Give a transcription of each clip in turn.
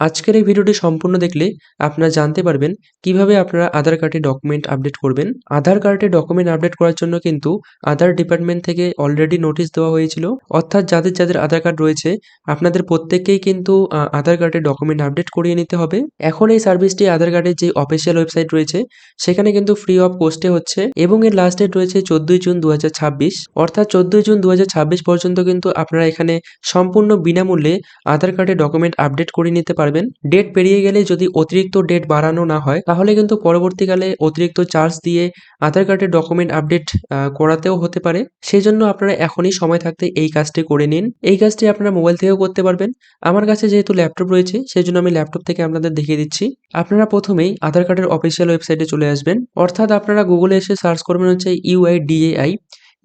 আজকের এই ভিডিওটি সম্পূর্ণ দেখলে আপনারা জানতে পারবেন কীভাবে আপনারা আধার কার্ডে ডকুমেন্ট আপডেট করবেন। আধার কার্ডে ডকুমেন্ট আপডেট করার জন্য কিন্তু আধার ডিপার্টমেন্ট থেকে অলরেডি নোটিশ দেওয়া হয়েছিল। অর্থাৎ যাদের যাদের আধার কার্ড রয়েছে, আপনাদের প্রত্যেককেই কিন্তু আধার কার্ডে ডকুমেন্ট আপডেট করিয়ে নিতে হবে। এখন এই সার্ভিসটি আধার কার্ডের যে অফিসিয়াল ওয়েবসাইট রয়েছে, সেখানে কিন্তু ফ্রি অফ কোস্টে হচ্ছে এবং এর লাস্ট ডেট রয়েছে চোদ্দই জুন দু হাজার ছাব্বিশ। অর্থাৎ চোদ্দই জুন দু হাজার ছাব্বিশ পর্যন্ত কিন্তু আপনারা এখানে সম্পূর্ণ বিনামূল্যে আধার কার্ডে ডকুমেন্ট আপডেট করে নিতে পারবেন। ডেট পেরিয়ে গেলে যদি অতিরিক্ত ডেট বাড়ানো না হয়, তাহলে কিন্তু পরবর্তীকালে অতিরিক্ত চার্জ দিয়ে আধার কার্ডের ডকুমেন্ট আপডেট করাতেও হতে পারে। সেই জন্য আপনারা এখনই সময় থাকতে এই কাজটি করে নিন। এই কাজটি আপনারা মোবাইল থেকেও করতে পারবেন। আমার কাছে যেহেতু ল্যাপটপ রয়েছে সেই জন্য আমি ল্যাপটপ থেকে আপনাদের দেখিয়ে দিচ্ছি। আপনারা প্রথমেই আধার কার্ডের অফিসিয়াল ওয়েবসাইটে চলে আসবেন। অর্থাৎ আপনারা গুগলে এসে সার্চ করবেন হচ্ছে ইউআইডিএআই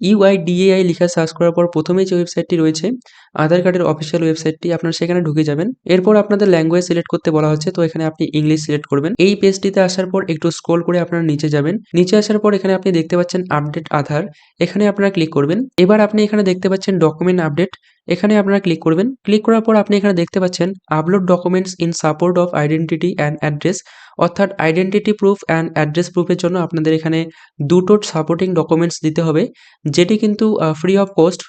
ইউআইডিএআই লেখা সার্চ করার পর প্রথমেই যে ওয়েবসাইটটি রয়েছে আধার কার্ডের অফিসিয়াল ওয়েবসাইটটি আপনারা সেখানে ঢুকে যাবেন। এরপর আপনাদের ল্যাঙ্গুয়েজ সিলেক্ট করতে বলা হচ্ছে, তো এখানে আপনি ইংলিশ সিলেক্ট করবেন। এই পেজটিতে আসার পর একটু স্ক্রোল করে আপনারা নিচে যাবেন। নিচে আসার পর এখানে আপনি দেখতে পাচ্ছেন আপডেট আধার এখানে আপনারা ক্লিক করবেন। এবার আপনি এখানে দেখতে পাচ্ছেন ডকুমেন্ট আপডেট এখানে আপনারা ক্লিক করবেন। ক্লিক করার পর আপনি এখানে দেখতে পাচ্ছেন upload documents in support of identity and address অর্থাৎ আইডেন্টিটি প্রুফ অ্যান্ড অ্যাড্রেস প্রুফের জন্য আপনাদের এখানে দুটো সাপোর্টিং ডকুমেন্টস দিতে হবে, যেটি কিন্তু ফ্রি অফ কস্ট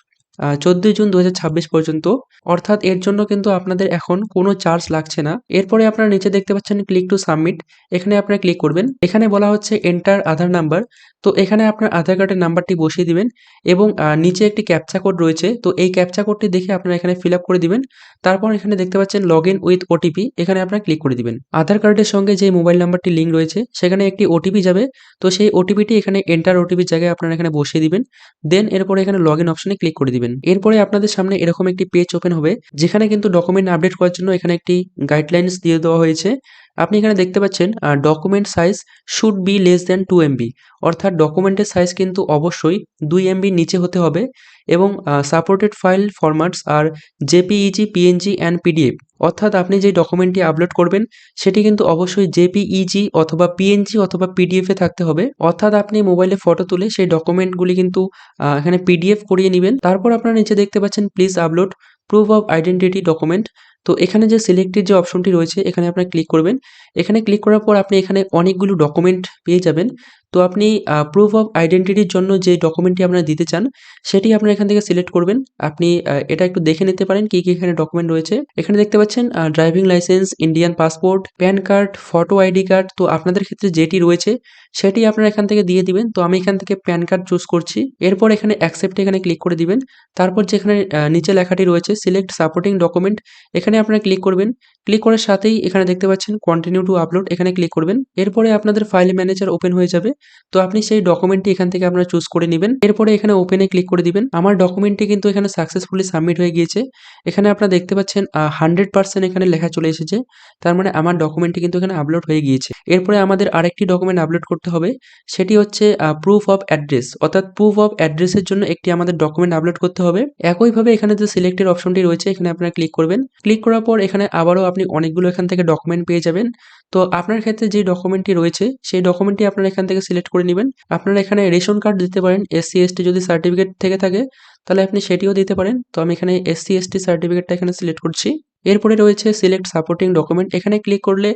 চোদ্দই জুন দু হাজার ছাব্বিশ পর্যন্ত। অর্থাৎ এর জন্য কিন্তু আপনাদের এখন কোনো চার্জ লাগছে না। এরপরে আপনারা নিচে দেখতে পাচ্ছেন ক্লিক টু সাবমিট এখানে আপনারা ক্লিক করবেন। এখানে বলা হচ্ছে এন্টার আধার নাম্বার তো এখানে আপনার আধার কার্ডের নাম্বারটি বসিয়ে দিবেন এবং নিচে একটি ক্যাপচা কোড রয়েছে। তো এই ক্যাপচা কোডটি দেখে আপনারা এখানে ফিল আপ করে দিবেন। তারপর এখানে দেখতে পাচ্ছেন লগ ইন উইথ ওটিপি এখানে আপনারা ক্লিক করে দিবেন। আধার কার্ডের সঙ্গে যে মোবাইল নাম্বারটি লিঙ্ক রয়েছে, সেখানে একটি ওটিপি যাবে। তো সেই ওটিপিটি এখানে এন্টার ওটিপির জায়গায় আপনারা এখানে বসিয়ে দিবেন। দেন এরপরে এখানে লগ ইন অপশনে ক্লিক করে দিবেন। এরপরে আপনাদের সামনে এরকম একটি পেজ ওপেন হবে, যেখানে কিন্তু ডকুমেন্ট আপডেট করার জন্য এখানে একটি গাইডলাইন্স দিয়ে দেওয়া হয়েছে। আপনি এখানে দেখতে পাচ্ছেন document size should be less than two MB অর্থাৎ ডকুমেন্টের সাইজ কিন্তু অবশ্যই দুই এমবির নিচে হতে হবে এবং supported file formats are JPEG PNG and PDF অর্থাৎ আপনি যে ডকুমেন্টটি আপলোড করবেন, সেটি কিন্তু অবশ্যই জেপিইজি অথবা পিএনজি অথবা পিডিএফ থাকতে হবে, অর্থাৎ আপনি মোবাইলে ফটো তুলে সেই ডকুমেন্টগুলি কিন্তু এখানে পিডিএফ করিয়ে নেবেন। তারপর আপনারা নিচে দেখতে পাচ্ছেন please upload proof of identity document তো এখানে যে সিলেক্টেড যে অপশনটি রয়েছে, এখানে আপনার ক্লিক করবেন। এখানে ক্লিক করার পর আপনি এখানে অনেকগুলো ডকুমেন্ট পেয়ে যাবেন। তো আপনি প্রুফ অফ আইডেন্টিটির জন্য যে ডকুমেন্টটি আপনারা দিতে চান, সেটি আপনারা এখান থেকে সিলেক্ট করবেন। আপনি এটা একটু দেখে নিতে পারেন কি কি এখানে ডকুমেন্ট রয়েছে। এখানে দেখতে পাচ্ছেন driving licence Indian passport PAN card photo ID card তো আপনাদের ক্ষেত্রে যেটি রয়েছে, সেটি আপনারা এখান থেকে দিয়ে দিবেন। তো আমি এখান থেকে প্যান কার্ড চুজ করছি। এরপর এখানে অ্যাকসেপ্ট এখানে ক্লিক করে দিবেন। তারপর যেখানে নিচে লেখাটি রয়েছে সিলেক্ট সাপোর্টিং ডকুমেন্ট এখানে আপনারা ক্লিক করবেন। ক্লিক করার সাথেই এখানে দেখতে পাচ্ছেন কন্টিনিউ টু আপলোড এখানে ক্লিক করবেন। এরপরে আপনাদের ফাইল ম্যানেজার ওপেন হয়ে যাবে। তো আপনি সেই ডকুমেন্টটি এখান থেকে আপনারা চুজ করে নেবেন। এরপরে এখানে ওপেনে ক্লিক করে দিবেন। আমার ডকুমেন্টটি কিন্তু এখানে সাকসেসফুলি সাবমিট হয়ে গিয়েছে। এখানে আপনারা দেখতে পাচ্ছেন হান্ড্রেড পার্সেন্ট এখানে লেখা চলে এসেছে। তার মানে আমার ডকুমেন্টটি কিন্তু এখানে আপলোড হয়ে গিয়েছে। এরপরে আমাদের আরেকটি ডকুমেন্ট আপলোড করতে হবে। সেটি হচ্ছে প্রুফ অফ অ্যাড্রেস অর্থাৎ প্রুফ অফ অ্যাড্রেসের জন্য একটি আমাদের ডকুমেন্ট আপলোড করতে হবে। একইভাবে এখানে যে সিলেক্টেড অপশনটি রয়েছে, এখানে আপনারা ক্লিক করবেন। ক্লিক করার পর এখানে আবারও আপনি অনেকগুলো এখান থেকে ডকুমেন্ট পেয়ে যাবেন। তো আপনার ক্ষেত্রে যে ডকুমেন্টটি রয়েছে, সেই ডকুমেন্টটি আপনারা এখান থেকে সিলেক্ট করে নেবেন। আপনারা এখানে রেশন কার্ড দিতে পারেন এসসি এসটি যদি সার্টিফিকেট থেকে থাকে, তাহলে আপনি সেটিও দিতে পারেন। তো আমি এখানে এসসি এসটি সার্টিফিকেটটা এখানে সিলেক্ট করছি। এরপরে রয়েছে সিলেক্ট সাপোর্টিং ডকুমেন্ট এখানে ক্লিক করলে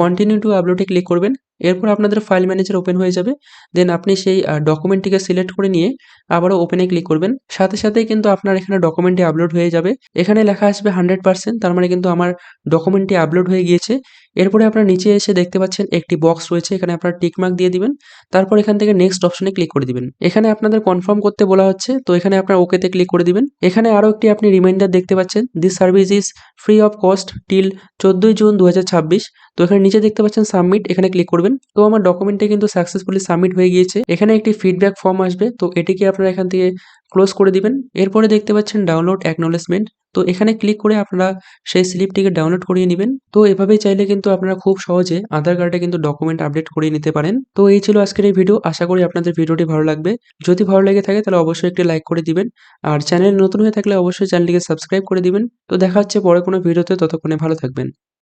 কন্টিনিউ টু আপলোডে ক্লিক করবেন। এরপর আপনাদের ফাইল ম্যানেজার ওপেন হয়ে যাবে। দেন আপনি সেই ডকুমেন্টটিকে সিলেক্ট করে নিয়ে আবারও ওপেনে ক্লিক করবেন। সাথে সাথেই কিন্তু আপনার এখানে ডকুমেন্টটি আপলোড হয়ে যাবে। এখানে লেখা আসবে হান্ড্রেড পার্সেন্ট তার মানে কিন্তু আমার ডকুমেন্টটি আপলোড হয়ে গিয়েছে। এরপরে আপনার নিচে এসে দেখতে পাচ্ছেন একটি বক্স রয়েছে, এখানে আপনার টিকমার্ক দিয়ে দিবেন। তারপর এখান থেকে নেক্সট অপশনে ক্লিক করে দিবেন। এখানে আপনাদের কনফার্ম করতে বলা হচ্ছে, তো এখানে আপনার ওকেতে ক্লিক করে দিবেন। এখানে আরও একটি আপনি রিমাইন্ডার দেখতে পাচ্ছেন this service is free of cost till চোদ্দোই জুন দু হাজার ছাব্বিশ। তো এখানে নিচে দেখতে পাচ্ছেন সাবমিট এখানে ক্লিক করবেন তো আমার ডকুমেন্টটি কিন্তু সাকসেসফুলি সাবমিট হয়ে গিয়েছে। এখানে একটি ফিডব্যাক ফর্ম আসবে। তো এটিকে আপনারা এখান থেকে ক্লোজ করে দিবেন। এরপরে দেখতে পাচ্ছেন ডাউনলোড অ্যাকনোলেজমেন্ট তো এখানে ক্লিক করে আপনারা সেই স্লিপটিকে ডাউনলোড করিয়ে নেবেন। তো এভাবেই চাইলে কিন্তু আপনারা খুব সহজে আধার কার্ডে কিন্তু ডকুমেন্ট আপডেট করিয়ে নিতে পারেন। তো এই ছিল আজকের এই ভিডিও আশা করি আপনাদের ভিডিওটি ভালো লাগবে। যদি ভালো লেগে থাকে তাহলে অবশ্যই একটি লাইক করে দিবেন। আর চ্যানেল নতুন হয়ে থাকলে অবশ্যই চ্যানেলটিকে সাবস্ক্রাইব করে দিবেন। তো দেখা হচ্ছে পরে কোনো ভিডিওতে ততক্ষণে ভালো থাকবেন।